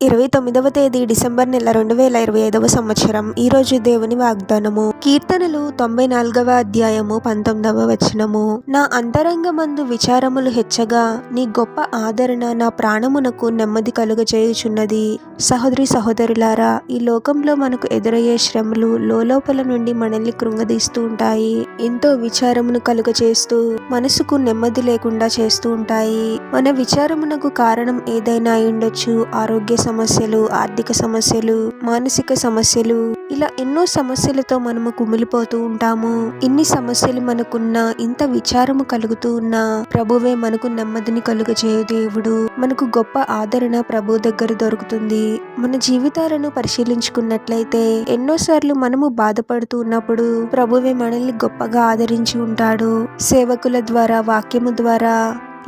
ఇరవై తొమ్మిదవ తేదీ డిసెంబర్ నెల రెండు వేల ఇరవై ఐదవ సంవత్సరం. ఈ రోజు దేవుని వాగ్దానము. కీర్తనలు తొంభై నాలుగవ అధ్యాయము పంతొమ్మిదవ వచనము. నా అంతరంగమందు విచారములు హెచ్చగా నీ గొప్ప ఆదరణ నా ప్రాణమునకు నెమ్మది కలుగజేయుచున్నది సహోదరి సహోదరులారా ఈ లోకంలో మనకు ఎదురయ్యే శ్రమలు లోపల నుండి మనల్ని కృంగదీస్తూ ఉంటాయి. ఎంతో విచారమును కలుగజేస్తూ మనసుకు నెమ్మది లేకుండా చేస్తూ ఉంటాయి. మన విచారమునకు కారణం ఏదైనా అయి ఉండొచ్చు ఆరోగ్య సమస్యలు ఆర్థిక సమస్యలు మానసిక సమస్యలు ఇలా ఎన్నో సమస్యలతో మనము కుమిలిపోతూ ఉంటాము. ఇన్ని సమస్యలు మనకున్న ఇంత విచారము కలుగుతూ ఉన్నా ప్రభువే మనకు నెమ్మదిని కలుగజేయు దేవుడు. మనకు గొప్ప ఆదరణ ప్రభు దగ్గర దొరుకుతుంది. మన జీవితాలను పరిశీలించుకున్నట్లయితే ఎన్నోసార్లు మనము బాధపడుతూ ఉన్నప్పుడు ప్రభువే మనల్ని గొప్పగా ఆదరించి ఉంటాడు. సేవకుల ద్వారా వాక్యము ద్వారా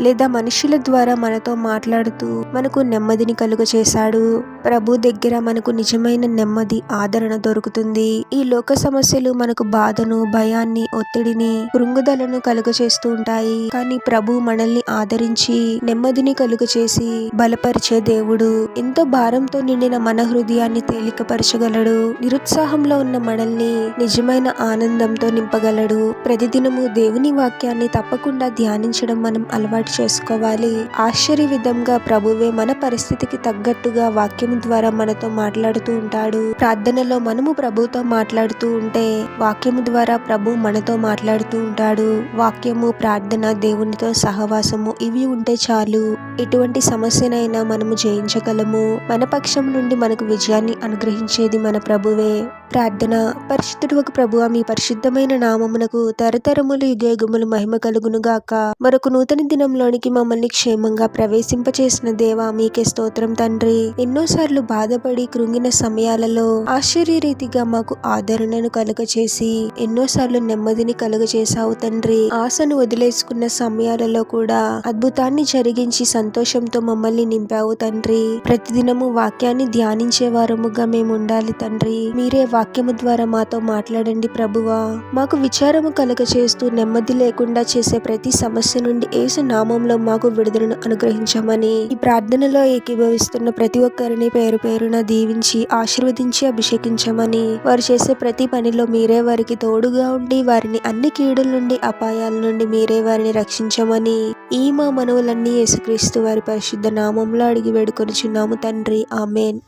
లేదా మనుషుల ద్వారా మనతో మాట్లాడుతూ మనకు నెమ్మదిని కలుగ చేశాడు ప్రభు దగ్గర మనకు నిజమైన నెమ్మది ఆదరణ దొరుకుతుంది. ఈ లోక సమస్యలు మనకు బాధను భయాన్ని ఒత్తిడిని కృంగుదలను కలుగ చేస్తూ ఉంటాయి. కానీ ప్రభు మనల్ని ఆదరించి నెమ్మదిని కలుగ చేసి బలపరిచే దేవుడు. ఎంతో భారంతో నిండిన మన హృదయాన్ని తేలికపరచగలడు. నిరుత్సాహంలో ఉన్న మనల్ని నిజమైన ఆనందంతో నింపగలడు. ప్రతిదినము దేవుని వాక్యాన్ని తప్పకుండా ధ్యానించడం మనం అలవాటు చేసుకోవాలి. ఆశ్చర్య విధంగా ప్రభువే మన పరిస్థితికి తగ్గట్టుగా వాక్యం ద్వారా మనతో మాట్లాడుతూ ఉంటాడు. ప్రార్థనలో మనము ప్రభుతో మాట్లాడుతూ ఉంటే వాక్యం ద్వారా ప్రభు మనతో మాట్లాడుతూ ఉంటాడు. వాక్యము ప్రార్థన దేవునితో సహవాసము ఇవి ఉంటే చాలు. ఎటువంటి సమస్యనైనా మనము జయించగలము. మన పక్షం నుండి మనకు విజయాన్ని అనుగ్రహించేది మన ప్రభువే. ప్రార్థన. పరిశుద్ధుడు ప్రభు మీ పరిశుద్ధమైన నామమునకు తరతరములు యుగయుగములు మహిమ కలుగును గాక మరొక నూతన జీవితంలోనికి మమ్మల్ని క్షేమంగా ప్రవేశింపచేసిన దేవా మీకే స్తోత్రం తండ్రి. ఎన్నోసార్లు బాధపడి కృంగిన సమయాలలో ఆశ్చర్య రీతిగా మాకు ఆదరణను కలుగచేసి ఎన్నోసార్లు నెమ్మదిని కలుగచేసావు తండ్రి. ఆశను వదిలేసుకున్న సమయాలలో కూడా అద్భుతాన్ని జరిగించి సంతోషంతో మమ్మల్ని నింపావు తండ్రి. ప్రతిదినము వాక్యాన్ని ధ్యానించే వారముగా మేము ఉండాలి తండ్రి. మీరే వాక్యము ద్వారా మాతో మాట్లాడండి ప్రభువా. మాకు విచారము కలుగచేస్తూ నెమ్మది లేకుండా చేసే ప్రతి సమస్య నుండి ఏసు నామంలో మాకు విడుదలను అనుగ్రహించమని ఈ ప్రార్థనలో ఏకీభవిస్తున్న ప్రతి ఒక్కరిని పేరు పేరున దీవించి ఆశీర్వదించి అభిషేకించమని వారు చేసే ప్రతి పనిలో మీరే వారికి తోడుగా ఉండి వారిని అన్ని కీడుల నుండి అపాయాల నుండి మీరే వారిని రక్షించమని ఈ మా మనవులన్నీ యేసుక్రీస్తు వారి పరిశుద్ధ నామంలో అడిగి వేడుకొనిచున్నాము తండ్రి. ఆమెన్.